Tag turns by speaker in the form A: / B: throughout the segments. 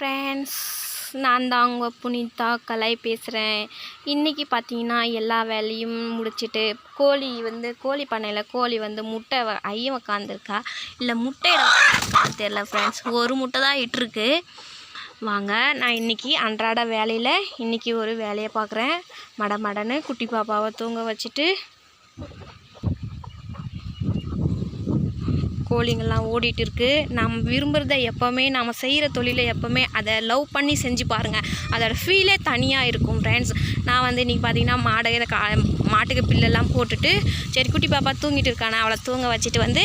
A: Friends நான் தான் உங்கள் புனிதா கலை பேசுகிறேன் இன்றைக்கி பார்த்தீங்கன்னா எல்லா வேலையும் முடிச்சுட்டு கோழி வந்து கோழி பண்ணையில் கோழி வந்து முட்டை ஐயம் உக்காந்துருக்கா? இல்லை முட்டை தெரில ஃப்ரெண்ட்ஸ் ஒரு முட்டை தான் இட்ருக்கு வாங்க நான் இன்றைக்கி அன்றாட வேலையில் இன்றைக்கி ஒரு வேலையை பார்க்குறேன் மட மடன்னு குட்டி பாப்பாவை தூங்க வச்சுட்டு கோழிங்கெல்லாம் ஓடிட்டு இருக்குது நம்ம விரும்புகிறத எப்போவுமே நம்ம செய்கிற தொழிலை எப்போவுமே அதை லவ் பண்ணி செஞ்சு பாருங்கள் அதோட ஃபீலே தனியாக இருக்கும் ஃப்ரெண்ட்ஸ் நான் வந்து இன்றைக்கி பார்த்தீங்கன்னா மாடை இதை கா மாட்டுக்கு பில்லெல்லாம் போட்டுட்டு சரி குட்டி பாப்பா தூங்கிட்டு இருக்கானே? அவளை தூங்க வச்சுட்டு வந்து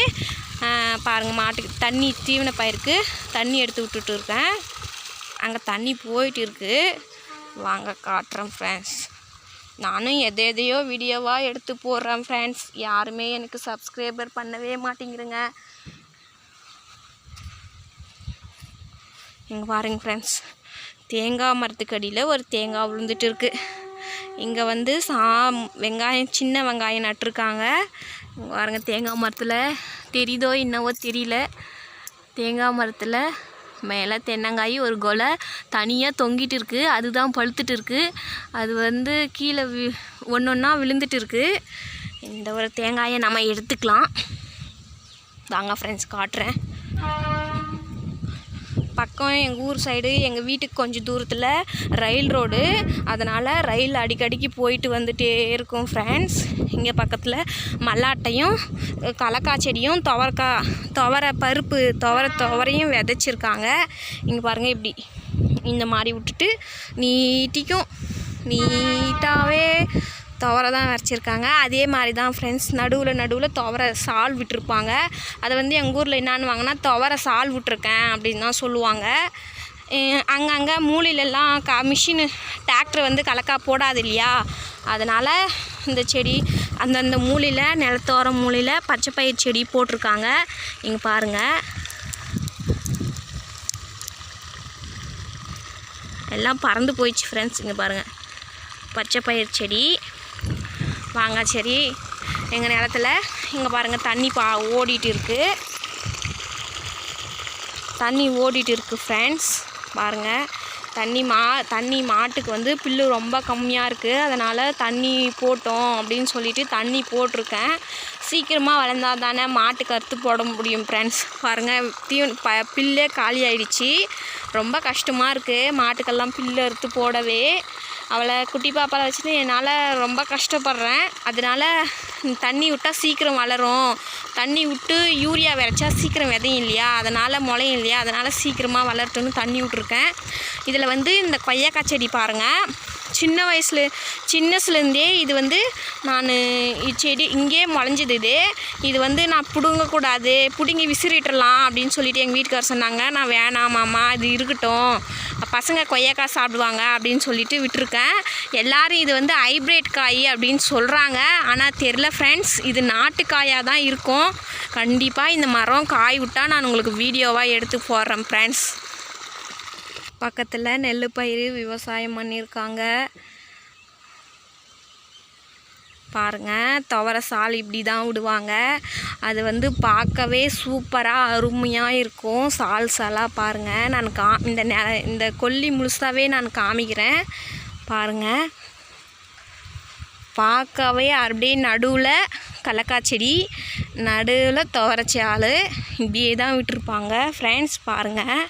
A: பாருங்கள் மாட்டுக்கு தண்ணி தீவன பயிருக்கு தண்ணி எடுத்து விட்டுட்டு இருக்கேன். அங்கே தண்ணி போயிட்டு இருக்குது வாங்க காட்டுறேன் ஃப்ரெண்ட்ஸ் நானும் எதை எதையோ வீடியோவாக எடுத்து போடுறேன் ஃப்ரெண்ட்ஸ் யாருமே எனக்கு சப்ஸ்கிரைபர் பண்ணவே மாட்டேங்கிறங்க. இங்கே பாருங்க ஃப்ரெண்ட்ஸ் தேங்காய் மரத்துக்கு அடியில் ஒரு தேங்காய் விழுந்துட்டு இருக்குது இங்கே வந்து சா வெங்காயம் சின்ன வெங்காயம் நட்டிருக்காங்க. பாருங்க தேங்காய் மரத்தில் தெரியுதோ என்னவோ தெரியல. தேங்காய் மரத்தில் மேலே தென்னங்காய் ஒரு கொலை தனியாக தொங்கிட்டு இருக்குது அதுதான் பழுத்துட்டு இருக்குது அது வந்து கீழே வி ஒன்று ஒன்றா விழுந்துட்டு இருக்குது இந்த ஒரு தேங்காயை நம்ம எடுத்துக்கலாம். வாங்க ஃப்ரெண்ட்ஸ் காட்டுறேன். பக்கம் எங்கள் ஊர் சைடு எங்கள் வீட்டுக்கு கொஞ்சம் தூரத்தில் ரயில் ரோடு. அதனால் ரயில் அடிக்கடிக்கு போயிட்டு வந்துட்டே இருக்கும் ஃப்ரெண்ட்ஸ் இங்கே பக்கத்தில் மல்லாட்டையும் கலக்காய் செடியும் துவரக்காய் துவர பருப்பு துவர துவரையும் விதைச்சிருக்காங்க. இங்கே பாருங்கள் இப்படி. இந்த மாதிரி விட்டுட்டு நீட்டிக்கும். நீட்டாகவே துவரை தான் வரைச்சிருக்காங்க. அதே மாதிரி தான் ஃப்ரெண்ட்ஸ் நடுவில் நடுவில் துவரை சால் விட்டுருப்பாங்க. அதை வந்து எங்கள் ஊரில் என்னான்னு வாங்கினா துவரை சால் விட்டுருக்கேன் அப்படின்னு தான் சொல்லுவாங்க. அங்கங்கே மூலையிலலாம் கா மிஷினு டிராக்டர் வந்து கலக்கா போடாது இல்லையா? அதனால் இந்த செடி அந்தந்த மூலையில் நிலத்தோர மூலையில் பச்சை பயிர் செடி போட்டிருக்காங்க. இங்கே பாருங்கள் எல்லாம் பறந்து போயிடுச்சு ஃப்ரெண்ட்ஸ் இங்கே பாருங்கள் பச்சை பயிர் செடி. வாங்க சரி. எங்கள் நிலத்துல இங்கே பாருங்கள் தண்ணி பா ஓடிட்டு இருக்குது தண்ணி ஓடிட்டு இருக்கு ஃப்ரெண்ட்ஸ் பாருங்கள் தண்ணி மா தண்ணி மாட்டுக்கு வந்து புல்லு ரொம்ப கம்மியாக இருக்குது அதனால் தண்ணி போட்டோம் அப்படின்னு சொல்லிட்டு தண்ணி போட்டிருக்கேன். சீக்கிரமாக வளர்ந்தா தானே மாட்டுக்கு அறுத்து போட முடியும் ஃப்ரெண்ட்ஸ் பாருங்கள் தீவன் ப புல்லே காலி ஆயிடுச்சு. ரொம்ப கஷ்டமாக இருக்குது மாட்டுக்கெல்லாம் புல்லு அறுத்து போடவே. அவளை குட்டி பாப்பாவை வச்சுட்டு என்னால் ரொம்ப கஷ்டப்படுறேன். அதனால் தண்ணி விட்டால் சீக்கிரம் வளரும். தண்ணி விட்டு யூரியா விரைச்சா சீக்கிரம் விதையும் இல்லையா? அதனால் முளையும் இல்லையா? அதனால் சீக்கிரமாக வளரட்டும்னு தண்ணி விட்ருக்கேன் இதில் வந்து இந்த கொய்யாக்காய் செடி பாருங்கள் சின்ன வயசில் சின்னஸ்லேருந்தே இது வந்து நான் செடி இங்கேயே முளைஞ்சது இது. இது வந்து நான் பிடுங்கக்கூடாது பிடுங்கி விசிறிட்டுலாம் அப்படின்னு சொல்லிட்டு எங்கள் வீட்டுக்காரர் சொன்னாங்க. நான் வேணாம் மாமா இது இருக்கட்டும். பசங்க கொய்யாக்காய் சாப்பிடுவாங்க அப்படின்னு சொல்லிட்டு விட்டுருக்கேன். எல்லாரும் இது வந்து ஹைப்ரிட் காய் அப்படின்னு சொல்கிறாங்க ஆனால் தெரில ஃப்ரெண்ட்ஸ் இது நாட்டுக்காயாக தான் இருக்கும். கண்டிப்பாக இந்த மரம் காய் விட்டால் நான் உங்களுக்கு வீடியோவாக எடுத்து போடுறேன் ஃப்ரெண்ட்ஸ் பக்கத்தில் நெல் பயிர் விவசாயம் பண்ணியிருக்காங்க. பாருங்கள் துவர சால் இப்படி தான் விடுவாங்க. அது வந்து பார்க்கவே சூப்பராக அருமையாக இருக்கும். சால் சாலாக பாருங்கள் நான் கா இந்த நெ இந்த கொல்லி முழுசாவே நான் காமிக்கிறேன். பாருங்கள் பார்க்கவே அப்படியே நடுவில் கடலக்காய் செடி நடுவில் துவரச்சால் இப்படியே தான் விட்டுருப்பாங்க. ஃப்ரெண்ட்ஸ் பாருங்கள்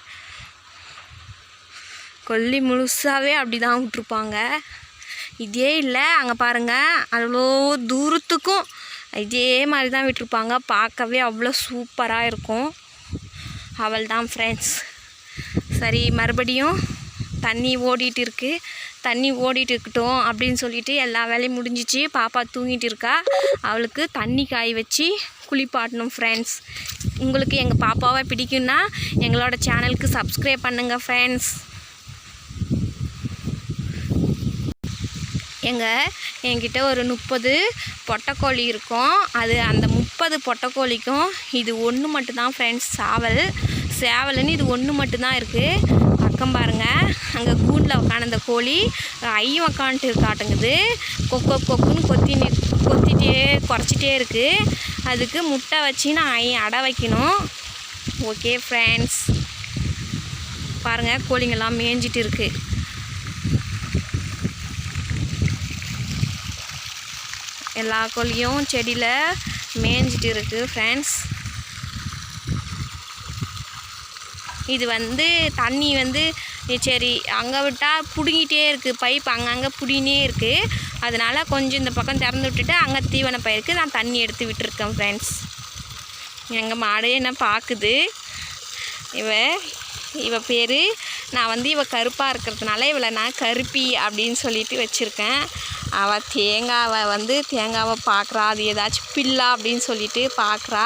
A: கொல்லி முழுசாவே அப்படி தான் விட்ருப்பாங்க இதே இல்லை அங்கே பாருங்கள் அவ்வளோ தூரத்துக்கும் இதே மாதிரி தான் விட்டுருப்பாங்க. பார்க்கவே அவ்வளோ சூப்பராக இருக்கும். அவள் தான் ஃப்ரெண்ட்ஸ் சரி மறுபடியும் தண்ணி ஓடிட்டு இருக்கு. தண்ணி ஓடிட்டு இருக்கட்டும் அப்படின்னு சொல்லிட்டு எல்லா வேலையும் முடிஞ்சிச்சு. பாப்பா தூங்கிட்டு இருக்கா. அவளுக்கு தண்ணி காய வச்சு குளிப்பாட்டணும் ஃப்ரெண்ட்ஸ் உங்களுக்கு எங்கள் பாப்பாவை பிடிக்கும்னா எங்களோட சேனலுக்கு சப்ஸ்கிரைப் பண்ணுங்கள் ஃப்ரெண்ட்ஸ் எங்கள் என்கிட்ட ஒரு முப்பது பொட்டைக்கோழி இருக்கும். அது அந்த முப்பது பொட்டைக்கோழிக்கும் இது ஒன்று மட்டும்தான் ஃப்ரெண்ட்ஸ் சாவல். சேவல்னு இது ஒன்று மட்டும்தான் இருக்குது பக்கம் பாருங்கள் அங்கே கூண்டில் உக்காந்த கோழி ஐயும் உக்காந்துட்டு இருக்காட்டுங்குது. கொக்கோ கொக்குன்னு கொத்தி நி- கொத்திட்டே குறைச்சிட்டே இருக்குது அதுக்கு முட்டை வச்சு நான் ஐ அடை வைக்கணும். ஓகே ஃப்ரெண்ட்ஸ் பாருங்கள் கோழிங்கெல்லாம் மேய்ஞ்சிட்டு இருக்குது எல்லா கோழியும் செடியில் மேய்ஞ்சிட்டு இருக்குது ஃப்ரெண்ட்ஸ் இது வந்து தண்ணி வந்து சரி அங்கே விட்டால் பிடுங்கிட்டே இருக்குது பைப் அங்கங்கே பிடினே இருக்குது அதனால் கொஞ்சம் இந்த பக்கம் திறந்து விட்டுட்டு அங்கே தீவன பயிருக்கு நான் தண்ணி எடுத்து விட்டுருக்கேன் ஃப்ரெண்ட்ஸ் எங்கள் மாடே என்ன பார்க்குது இவ இவ பேர் நான் வந்து இவ கருப்பாக இருக்கிறதுனால இவளை நான் கருப்பி அப்படின்னு சொல்லிட்டு வச்சுருக்கேன். அவள் தேங்காவை வந்து தேங்காவை பார்க்குறா அது ஏதாச்சும் பில்லா அப்படின்னு சொல்லிட்டு பார்க்குறா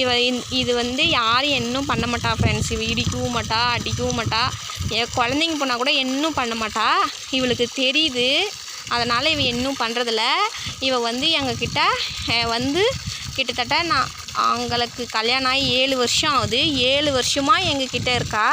A: இவ இது வந்து யாரும் இன்னும் பண்ண மாட்டா ஃப்ரெண்ட்ஸ் இவ இடிக்கவும் மாட்டா அடிக்கவும் மாட்டா. என் குழந்தைங்க போனால் கூட இன்னும் பண்ண மாட்டா. இவளுக்கு தெரியுது. அதனால் இவ இன்னும் பண்ணுறதில்ல இவ வந்து எங்ககிட்ட வந்து கிட்டத்தட்ட நான் அவங்களுக்கு கல்யாணம் ஆகி ஏழு வருஷம் ஆகுது. ஏழு வருஷமாக எங்ககிட்ட இருக்கா.